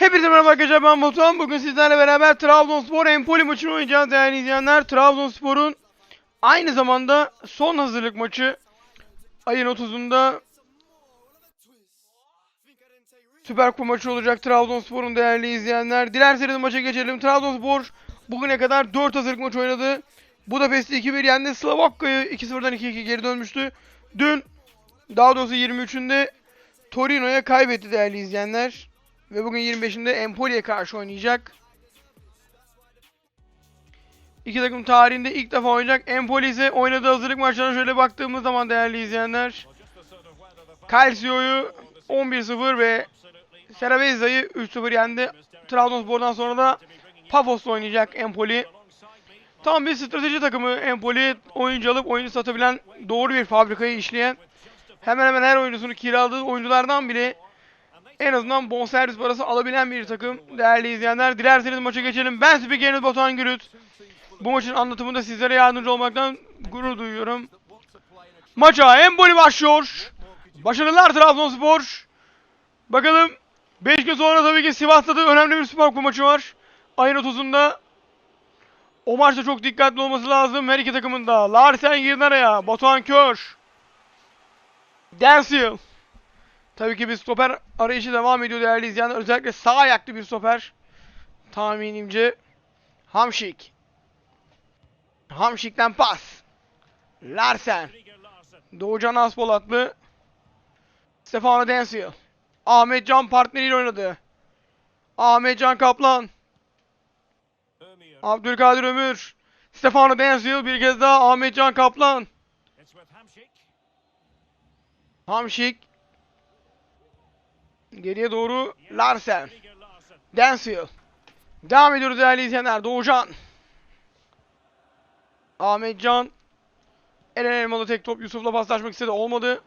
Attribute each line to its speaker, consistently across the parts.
Speaker 1: Hepinize merhaba arkadaşlar ben Batuhan. Bugün sizlerle beraber Trabzonspor Empoli maçını oynayacağız değerli izleyenler. Trabzonspor'un aynı zamanda son hazırlık maçı ayın 30'unda Süper Kupa maçı olacak Trabzonspor'un değerli izleyenler. Dilerseniz maça geçelim. Trabzonspor bugüne kadar 4 hazırlık maç oynadı. Budapest'i 2-1 yendi. Slovakya'yı 2-0'dan 2-2 geri dönmüştü. Dün daha doğrusu 23'ünde Torino'ya kaybetti değerli izleyenler. Ve bugün 25'inde Empoli'ye karşı oynayacak. İki takım tarihinde ilk defa oynayacak. Empoli ise oynadığı hazırlık maçlarına şöyle baktığımız zaman değerli izleyenler. Calcio'yu 11-0 ve Seravezza'yı 3-0 yendi. Trabzonspor'dan sonra da Pafos'la oynayacak Empoli. Tam bir strateji takımı Empoli. Oyuncu alıp oyuncu satabilen doğru bir fabrikayı işleyen. Hemen hemen her oyuncusunu kiraladığı oyunculardan bile en azından bonservis parası alabilen bir takım değerli izleyenler. Dilerseniz maça geçelim. Ben spikeriniz Batuhan Gürüt. Bu maçın anlatımında sizlere yardımcı olmaktan gurur duyuyorum. Maça Empoli başlıyor. Başarılar Trabzonspor. Bakalım 5 gün sonra tabii ki Sivas'ta da önemli bir Süper Kupa maçı var. Ayın 30'unda. O maçta çok dikkatli olması lazım her iki takımın da. Larsen girdi araya. Batuhan Kör. Densil. Tabii ki bir stoper arayışı devam ediyor değerli izleyenler. Özellikle sağ ayaklı bir stoper. Tahminimce Hamşik. Hamşik'ten pas. Larsen. Doğucan Aspolatlı. Stefano Densil. Ahmet Can partneriyle oynadı. Ahmet Can Kaplan. Abdülkadir Ömür. Stefano Densil bir kez daha Ahmet Can Kaplan. Hamşik. Geriye doğru Larsen. Densil. Devam ediyoruz değerli izleyenler. Doğucan. Ahmetcan. Eren Elmalı tek top Yusuf'la paslaşmak istedi. Olmadı.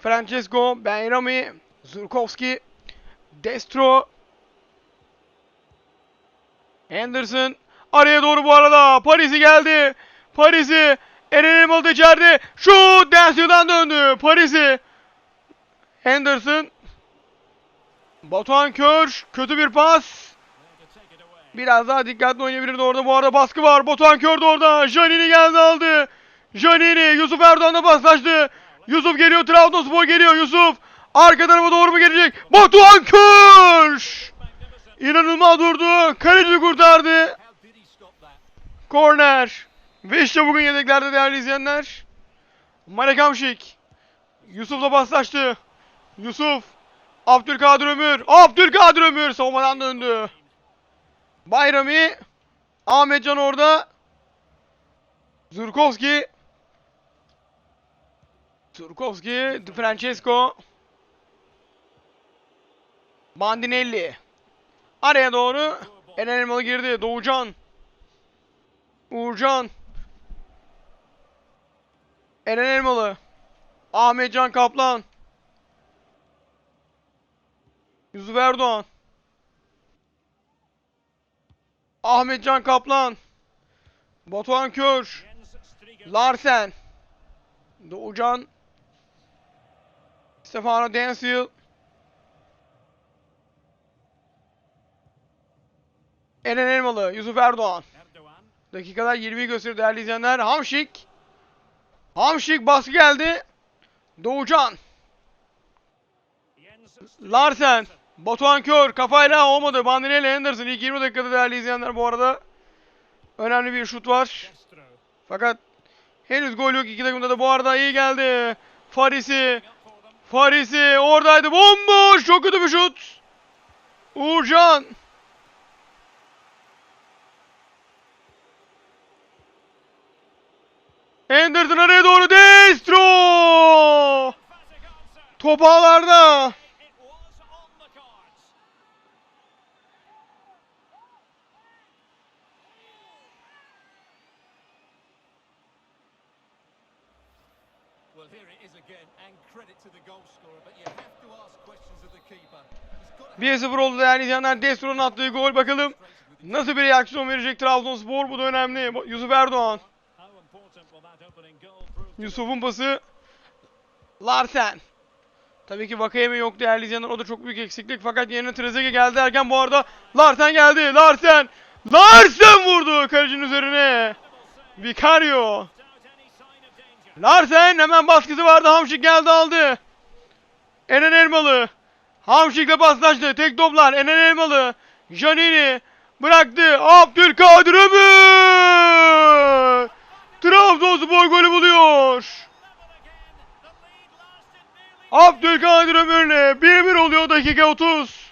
Speaker 1: Francesco. Benrami. Zurkowski. Destro. Anderson. Araya doğru bu arada. Paris'i geldi. Paris'i. Eren Elmalı da içeride. Şut. Densil'den döndü. Paris'i. Henderson. Batuhan Kör. Kötü bir pas. Biraz daha dikkatli oynayabilirdi orada. Bu arada baskı var. Batuhan Kör de orada. Janini geldi aldı. Janini. Yusuf Erdoğan'la paslaştı. Yusuf geliyor. Trabzonspor geliyor. Yusuf. Arka tarafa doğru mu gelecek? Batuhan Kör. İnanılmaz durdu. Kaleci kurtardı. Korner. Ve işte bugün yedeklerde değerli izleyenler. Marek Hamşik. Yusuf'la paslaştı. Yusuf. Abdülkadir Ömür. Abdülkadir Ömür savunmadan döndü. Bayrami. Ahmetcan orada. Zurkowski. Zurkowski. Di Francesco. Bandinelli. Araya doğru. Eren Elmalı girdi. Doğucan. Uğurcan. Eren Elmalı. Ahmetcan Kaplan. Yusuf Erdoğan. Ahmetcan Kaplan. Batuhan Kör. Larsen. Doğucan. Stefano Densil. Eren Elmalı. Yusuf Erdoğan. Dakikalar 20'yi gösteriyor değerli izleyenler. Hamşik. Hamşik baskı geldi. Doğucan. Larsen. Batuhan Kör kafayla olmadı. Bandinelli Henderson ilk 20 dakikada değerli izleyenler bu arada. Önemli bir şut var. Fakat henüz gol yok iki takımda da bu arada iyi geldi. Farisi. Farisi oradaydı. Bomboş. Çok kötü bir şut. Uğurcan. Henderson araya doğru Destro. Top ağlarda. 1-0 oldu değerli izleyenler. Destro'nun attığı gol bakalım. Nasıl bir reaksiyon verecek Trabzonspor? Bu da önemli. Yusuf Erdoğan. Yusuf'un pası. Larsen. Tabii ki Vakayeme yok değerli izleyenler. O da çok büyük eksiklik. Fakat yerine Trezeguet geldi erken bu arada. Larsen geldi. Larsen. Larsen vurdu kalecinin üzerine. Vicario. Larsen hemen baskısı vardı. Hamşik geldi aldı. Eren Elmalı. Hamşik'le paslaştı. Tek toplar. Eren Elmalı. Janini. Bıraktı. Abdülkadir Ömür. Trabzonspor golü buluyor. Abdülkadir Ömür'le 1-1 oluyor dakika 30.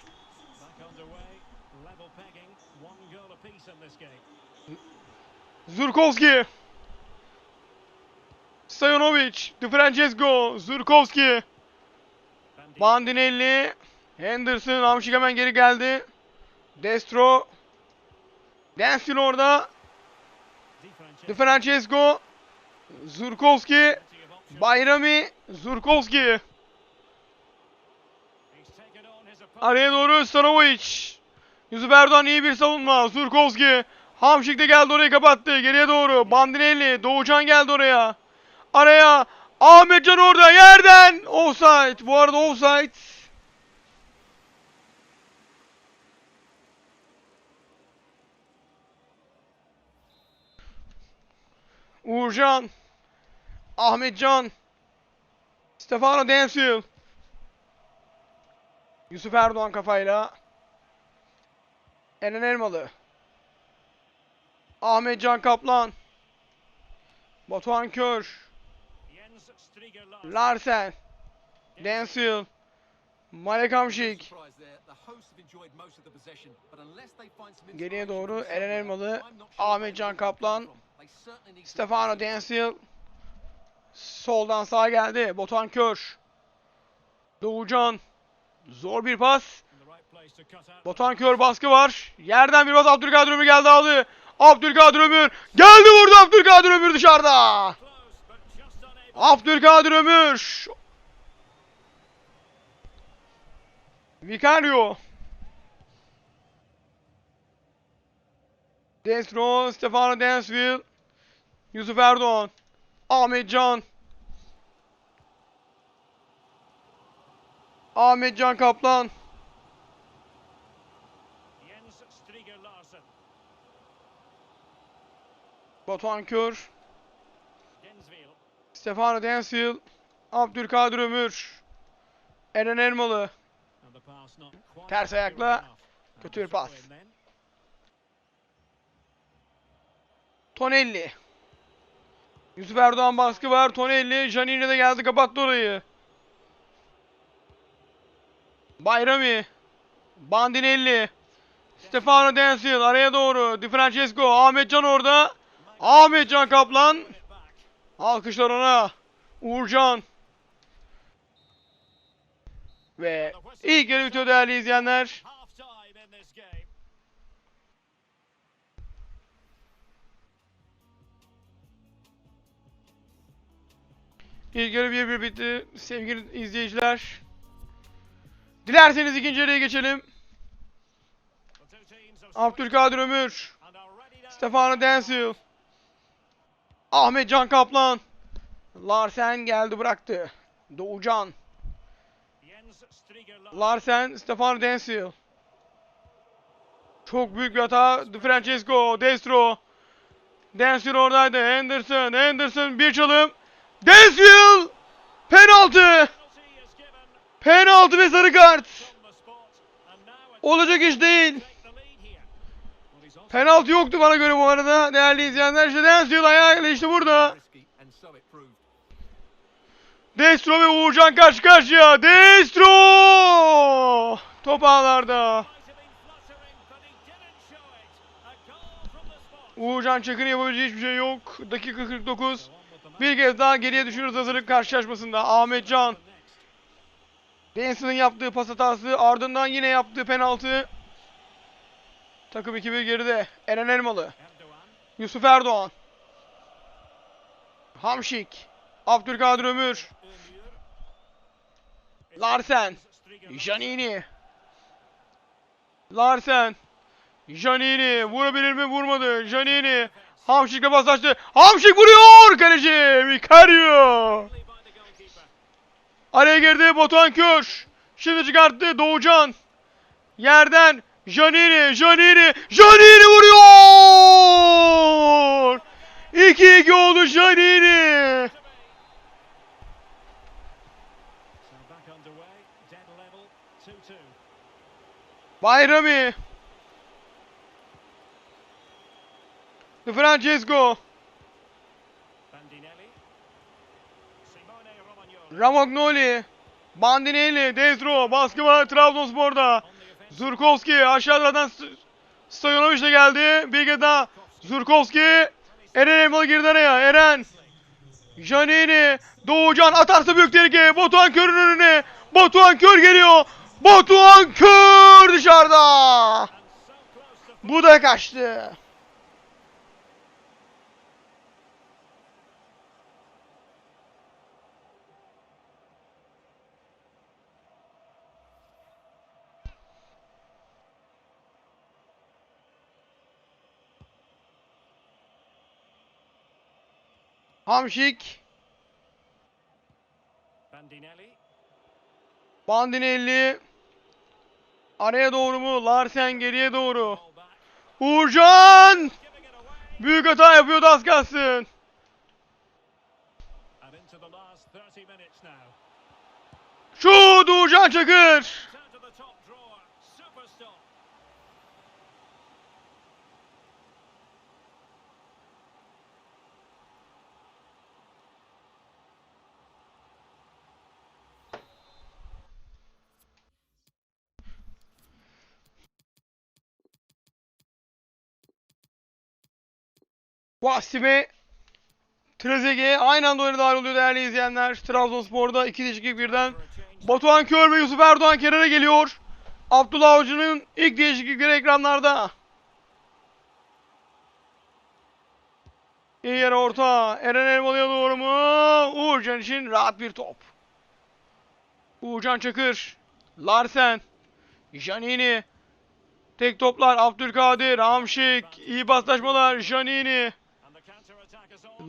Speaker 2: Back
Speaker 1: Stajanovic. Di Francesco. Zurkowski. Bandinelli. Henderson. Hamşik hemen geri geldi. Destro. Densil orada.
Speaker 2: Di Francesco.
Speaker 1: Zurkowski. Bayrami. Zurkowski. Araya doğru Stanovic. Yusuf Erdoğan iyi bir savunma. Zurkowski. Hamşik de geldi orayı kapattı. Geriye doğru. Bandinelli. Doğucan geldi oraya. Araya. Ahmetcan orada. Yerden. Offside. Bu arada offside. Uğurcan. Ahmetcan. Stefano Densil. Yusuf Erdoğan kafayla. Eren Elmalı. Ahmet Can Kaplan. Batuhan Kör.
Speaker 2: Larsen.
Speaker 1: Densil. Malek Hamşik. Geriye doğru Eren Elmalı. Ahmet Can Kaplan. Stefano Densil. Soldan sağa geldi. Batuhan Kör. Doğucan. Zor bir pas. Batuhan Kör baskı var. Yerden bir pas Abdülkadir Ömür geldi aldı. Abdülkadir Ömür. Geldi vurdu Abdülkadir Ömür dışarıda. Abdülkadir Ömür. Vicario. Destro, Stefano Densville. Yusuf Erdoğan. Ahmet Can. Ahmet Can Kaplan. Batuhan Kör. Stefano Densville. Abdülkadir Ömür. Eren Elmalı. Ters ayakla kötü bir pas. Tonelli. Yusuf Erdoğan baskı var. Tonelli. Janine de geldi kapattı orayı. Bayrami. Bandinelli. Stefano Densil araya doğru. Di Francesco. Ahmetcan orada. Ahmetcan Kaplan. Alkışlar ona. Uğurcan. Ve ilk yarı bitiyor değerli izleyenler. İlk yarı 1-1 bitti sevgili izleyiciler. Dilerseniz ikinci yarıya geçelim. Abdülkadir Ömür. Stefano Densil, Ahmet Can Kaplan, Larsen geldi bıraktı. Doğucan,
Speaker 2: Larsen.
Speaker 1: Stefano Densil. Çok büyük bir hata. Francesco, Destro. Densil oradaydı. Henderson, Henderson bir çalım. Densil! Penaltı! Penaltı ve sarı kart. Olacak iş değil. Penaltı yoktu bana göre bu arada değerli izleyenler. İşte Densil ayağıyla işte burada. Destro ve Uğurcan karşı karşıya. Destro! Top ağlarda. Uğurcan Çakır'ın yapabileceği hiçbir şey yok. Dakika 49.
Speaker 2: On with the match.
Speaker 1: Bir kez daha geriye düşüyoruz hazırlık karşılaşmasında. Ahmet Can. Densil'in yaptığı pas hatası ardından yine yaptığı penaltı. Takım 2-1 geride. Eren Elmalı. Yusuf Erdoğan. Hamşik. Abdülkadir Ömür. Larsen. Janini. Larsen. Janini. Vurabilir mi? Vurmadı. Janini. Hamşik'le paslaştı. Hamşik vuruyor. Kaleci. Vicario. Araya girdi Batuhan Kür. Şimdi çıkarttı Doğucan. Yerden Janini, Janini, Janini vuruyor! 2-2 oldu Janini.
Speaker 2: So back underway, dead level, 2-2.
Speaker 1: Bayrami. Di Francesco. Ramagnoli. Bandinelli. Destro. Baskı var Trabzonspor'da. Zurkowski aşağıdan Stojanovic de geldi. Bir kez daha Zurkowski. Eren Elmalı girdi araya. Eren. Janini. Doğucan atarsa büyük tehlike. Batuhan Kör'ün önüne. Batuhan Kör geliyor. Batuhan Kör dışarıda. Bu da kaçtı. Hamşik,
Speaker 2: Bandinelli.
Speaker 1: Bandinelli araya doğru mu? Larsen geriye doğru. Uğurcan! Büyük hata yapıyordu az kalsın.
Speaker 2: And into the last 30 minutes now.
Speaker 1: Şut Uğurcan Çakır. Vasime Trezeguet aynı anda oyuna dahil oluyor değerli izleyenler. Trabzonspor'da iki değişiklik birden. Batuhan Kör ve Yusuf Erdoğan kenara geliyor. Abdullah Avcı'nın ilk değişiklikleri ekranlarda. İyi yer orta. Eren Elmalı'ya doğru mu? Uğurcan için rahat bir top. Uğurcan Çakır. Larsen. Janini. Tek toplar Abdülkadir. Hamşik. iyi paslaşmalar. Janini.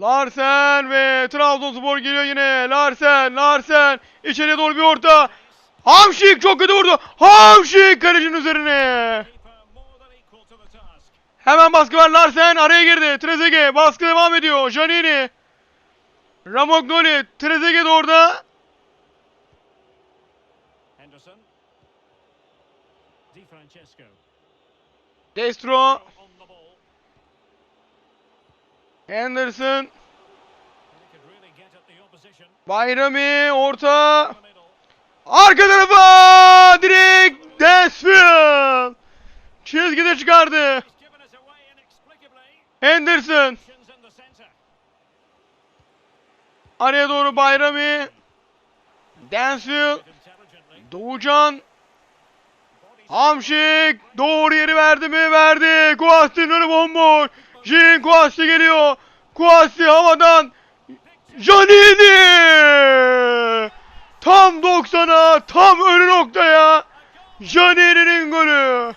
Speaker 1: Larsen ve Trabzonspor geliyor yine. Larsen, Larsen. içeriye doğru bir orta. Hamşik çok kötü vurdu. Hamşik kalecinin üzerine. Hemen baskı var Larsen araya girdi. Trezeguet baskı devam ediyor. Janini. Ramagnoli. Trezeguet de orada.
Speaker 2: Henderson. Di Francesco.
Speaker 1: Destro.
Speaker 2: Opposition.
Speaker 1: Bayrami orta. Arka tarafa direkt Desfield. Çizgide çıkardı.
Speaker 2: Centre.
Speaker 1: Araya doğru Bayrami.
Speaker 2: Intelligently.
Speaker 1: Doğucan. Hamşik. Doğru yeri verdi mi? Verdi. Kuasti'nin önü bomboş. Jin Kuasti geliyor. Kuasti havadan. Janini. Tam 90'a. Tam önü noktaya. Janini'nin golü.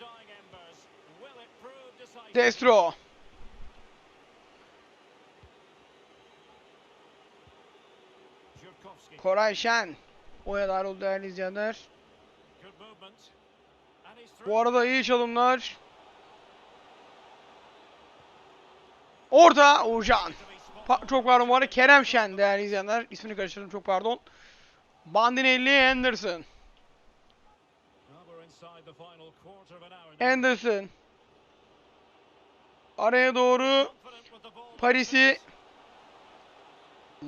Speaker 2: Dying embers. Will it prove decisive?
Speaker 1: Destro. Koray Şen. Oya dahil oldu değerli izleyenler. Bu arada iyi çalımlar. Orta Uğurcan. Pa- çok pardon bu arada Kerem Şen değerli izleyenler. İsmini karıştırdım çok pardon. Bandinelli Henderson.
Speaker 2: Well, we're inside the final quarter of an hour now.
Speaker 1: Henderson. Araya doğru. Paris'i.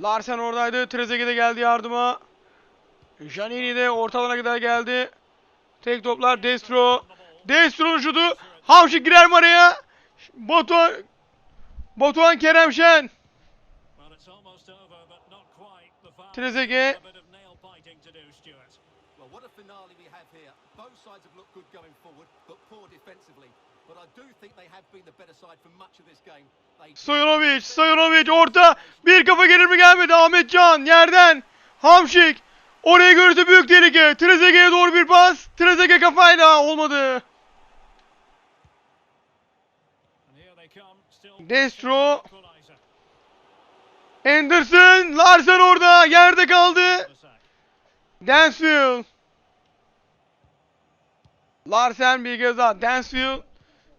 Speaker 1: Larsen oradaydı. Trezeguet de geldi yardıma. Janini de ortalarına kadar geldi. Tek toplar Destro. Destro'nun şutu. Hamşik girer mi araya? Batuhan Batuhan Keremşen. Trezeguet. Stoyanovic, Stoyanovic orta. Bir kafa gelir mi gelmedi. Ahmet Can yerden. Hamşik. Oraya görürse büyük tehlike. Trezeguet'e doğru bir pas. Trezeguet kafayla olmadı. Destro. Anderson. Larsen orada. Yerde kaldı. Dansfield. Larsen bir kez daha. Dansfield.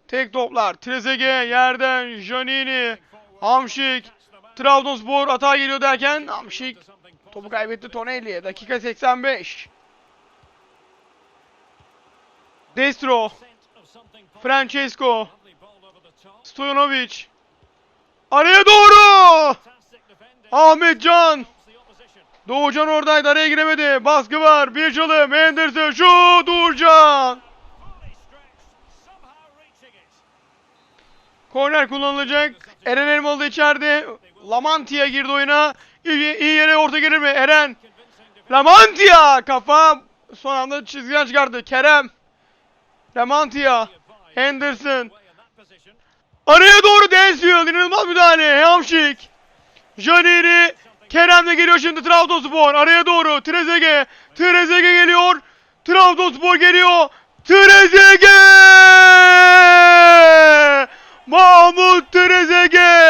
Speaker 1: Tek toplar. Trezeguet yerden. Janini. Hamşik. Trabzonspor atağa geliyor derken Hamşik topu kaybetti Tonelli'ye. Dakika 85. Destro. Francesco. Stojanovic. Araya doğru. Ahmet Can. Doğucan oradaydı araya giremedi. Baskı var. Bir çalım. Henderson.
Speaker 2: Reaching it.
Speaker 1: Korner kullanılacak. Eren Elmalı içeride. Lamantia girdi oyuna. İyi, iyi yere orta gelir mi? Eren. Lamantia. Kafa son anda çizgiden çıkardı. Kerem. Lamantia. Henderson. Araya doğru Densfield. İnanılmaz müdahale. Hamşik. Janini. Kerem de geliyor şimdi Trabzonspor. Araya doğru. Trezeguet. Trezeguet geliyor. Trabzonspor geliyor. Trezeguet. Mahmut Trezeguet.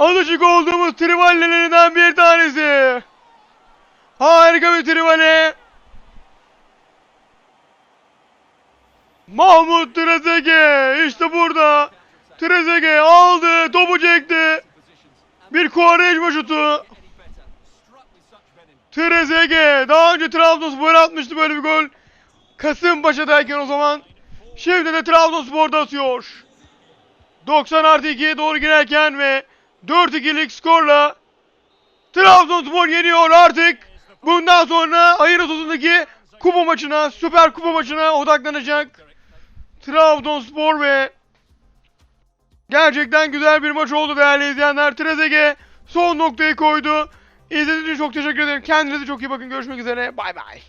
Speaker 1: Alışık olduğumuz trivallelerinden bir tanesi. Harika bir trivale. Mahmut Trezeguet işte burada. Trezeguet aldı, topu çekti. Bir Quaresma şutu. Trezeguet daha önce Trabzonspor atmıştı böyle bir gol. Kasımpaşa'dayken o zaman. Şimdi de Trabzonspor'da atıyor. 90 artı 2'ye doğru girerken ve 4-2'lik skorla Trabzonspor yeniyor artık. Bundan sonra ayın 30'undaki kupa maçına, süper kupa maçına odaklanacak. Trabzonspor ve gerçekten güzel bir maç oldu değerli izleyenler. Trezeguet son noktayı koydu. İzlediğiniz için çok teşekkür ederim. Kendinize çok iyi bakın. Görüşmek üzere. Bay bay.